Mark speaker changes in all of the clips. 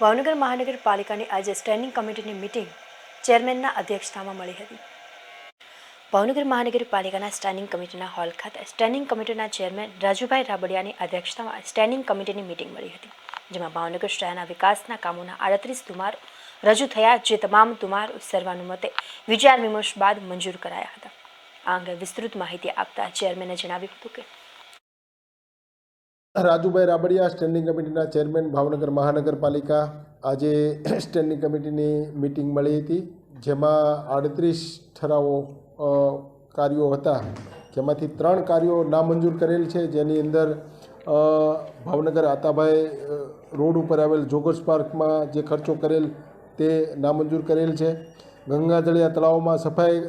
Speaker 1: ભાવનગર મહાનગરપાલિકાની આજે સ્ટેન્ડિંગ કમિટીની મિટિંગ ચેરમેનના અધ્યક્ષતામાં મળી હતી. ભાવનગર મહાનગરપાલિકાના સ્ટેન્ડિંગ કમિટીના હોલ ખાતે સ્ટેન્ડિંગ કમિટીના ચેરમેન રાજુભાઈ રાબડિયાની અધ્યક્ષતામાં સ્ટેન્ડિંગ કમિટીની મિટિંગ મળી હતી, જેમાં ભાવનગર શહેરના વિકાસના કામોના આડત્રીસ તુમારો રજૂ થયા, જે તમામ તુમાર સર્વાનુમતે વિચાર વિમર્શ બાદ મંજૂર કરાયા હતા. આ અંગે વિસ્તૃત માહિતી આપતા ચેરમેને જણાવ્યું હતું કે
Speaker 2: રાજુભાઈ રાબડિયા સ્ટેન્ડિંગ કમિટીના ચેરમેન ભાવનગર મહાનગરપાલિકા. આજે સ્ટેન્ડિંગ કમિટીની મિટિંગ મળી હતી, જેમાં આડત્રીસ ઠરાવો કાર્યો હતા. જેમાંથી ત્રણ કાર્યો નામંજૂર કરેલ છે. જેની અંદર ભાવનગર આતાભાઈ રોડ ઉપર આવેલ જોગર્સ પાર્કમાં જે ખર્ચો કરેલ તે નામંજૂર કરેલ છે. ગંગાજળિયા તળાવમાં સફાઈ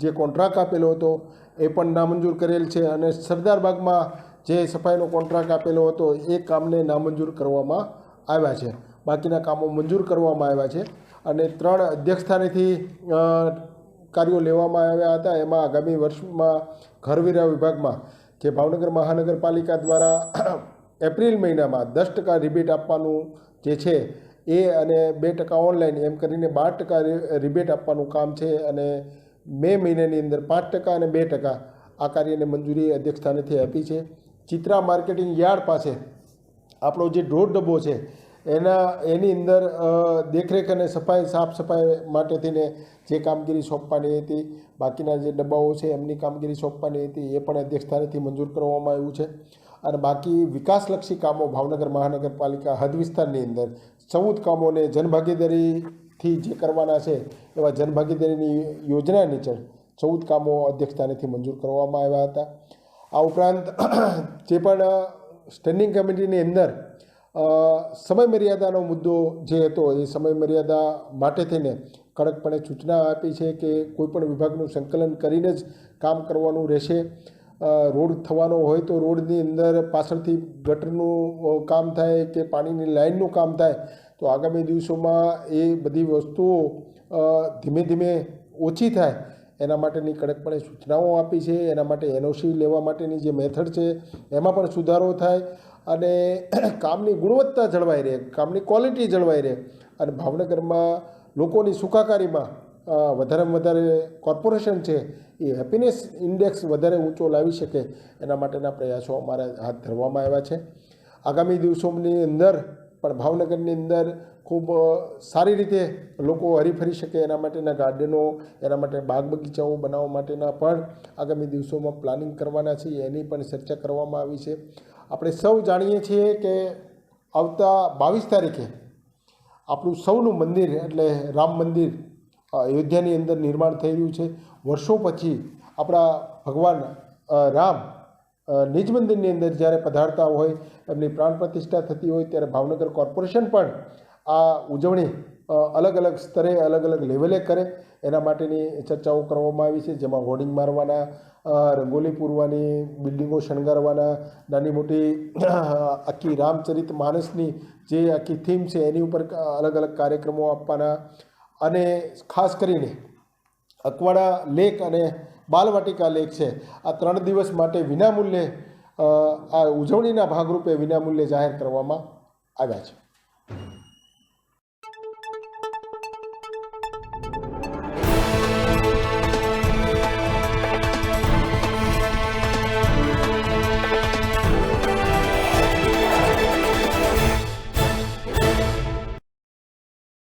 Speaker 2: જે કોન્ટ્રાક્ટ આપેલો હતો, એ પણ નામંજૂર કરેલ છે. અને સરદાર બાગમાં જે સફાઈનો કોન્ટ્રાક્ટ આપેલો હતો એ કામને નામંજૂર કરવામાં આવ્યા છે. બાકીના કામો મંજૂર કરવામાં આવ્યા છે અને ત્રણ અધ્યક્ષસ્થાનેથી કાર્યો લેવામાં આવ્યા હતા. એમાં આગામી વર્ષમાં ઘરવેરા વિભાગમાં, જે ભાવનગર મહાનગરપાલિકા દ્વારા એપ્રિલ મહિનામાં દસ ટકા રિબેટ આપવાનું જે છે એ અને બે ટકા ઓનલાઈન, એમ કરીને બાર ટકા રિબેટ આપવાનું કામ છે અને મે મહિનાની અંદર પાંચ ટકા અને બે ટકા આ કાર્યને મંજૂરી અધ્યક્ષસ્થાનેથી આપી છે. ચિત્રા માર્કેટિંગ યાર્ડ પાસે આપણો જે ઢોર ડબ્બો છે, એના, એની અંદર દેખરેખ અને સફાઈ, સાફ સફાઈ માટે થઈને જે કામગીરી સોંપવાની હતી, બાકીના જે ડબ્બાઓ છે એમની કામગીરી સોંપવાની હતી, એ પણ અધ્યક્ષસ્થાનેથી મંજૂર કરવામાં આવ્યું છે. અને બાકી વિકાસલક્ષી કામો ભાવનગર મહાનગરપાલિકા હદ વિસ્તારની અંદર, ચૌદ કામોને જનભાગીદારીથી જે કરવાના છે, એવા જનભાગીદારીની યોજના નીચે ચૌદ કામો અધ્યક્ષસ્થાનેથી મંજૂર કરવામાં આવ્યા હતા. આ ઉપરાંત જે પણ સ્ટેન્ડિંગ કમિટીની અંદર સમય મર્યાદાનો મુદ્દો જે હતો, એ સમય મર્યાદા માટે થઈને કડકપણે સૂચના આપી છે કે કોઈપણ વિભાગનું સંકલન કરીને જ કામ કરવાનું રહેશે. રોડ થવાનો હોય તો રોડની અંદર પાછળથી ગટરનું કામ થાય કે પાણીની લાઇનનું કામ થાય, તો આગામી દિવસોમાં એ બધી વસ્તુઓ ધીમે ધીમે ઓછી થાય. એના માટેની કડકપણે સૂચનાઓ આપી છે, એના માટે એનઓસી લેવા માટેની જે મેથડ છે, એમાં પણ સુધારો થાય અને કામની ગુણવત્તા જળવાઈ રહે, કામની ક્વોલિટી જળવાઈ રહે અને ભાવનગરમાં લોકોની સુખાકારીમાં વધારેમાં વધારે કોર્પોરેશન છે, એ હેપીનેસ ઇન્ડેક્સ વધારે ઊંચો લાવી શકે એના માટેના પ્રયાસો અમારા હાથ ધરવામાં આવ્યા છે. આગામી દિવસોની અંદર પણ ભાવનગરની અંદર ખૂબ સારી રીતે લોકો હરીફરી શકે એના માટેના ગાર્ડનો એના માટે બાગ બગીચાઓ બનાવવા માટેના પણ આગામી દિવસોમાં પ્લાનિંગ કરવાના છે, એની પણ ચર્ચા કરવામાં આવી છે. આપણે સૌ જાણીએ છીએ કે આવતા બાવીસ તારીખે આપણું સૌનું મંદિર એટલે રામ મંદિર અયોધ્યાની અંદર નિર્માણ થઈ રહ્યું છે. વર્ષો પછી આપણા ભગવાન રામ નિજ મંદિરની અંદર જ્યારે પધારતા હોય, એમની પ્રાણ પ્રતિષ્ઠા થતી હોય ત્યારે ભાવનગર કોર્પોરેશન પણ આ ઉજવણી અલગ અલગ સ્તરે, અલગ અલગ લેવલે કરે. એના માટેની ચર્ચાઓ કરવામાં આવી છે, જેમાં હોર્ડિંગ મારવાના રંગોલી પૂરવાની, બિલ્ડિંગો શણગારવાના, નાની મોટી, આખી રામચરિત માનસની જે આખી થીમ છે, એની ઉપર અલગ અલગ કાર્યક્રમો આપવાના. અને ખાસ કરીને અકવાડા લેક અને બાલવાટિકા લેક છે, આ ત્રણ દિવસ માટે વિનામૂલ્યે આ ઉજવણીના ભાગરૂપે વિનામૂલ્યે જાહેર કરવામાં આવ્યા છે.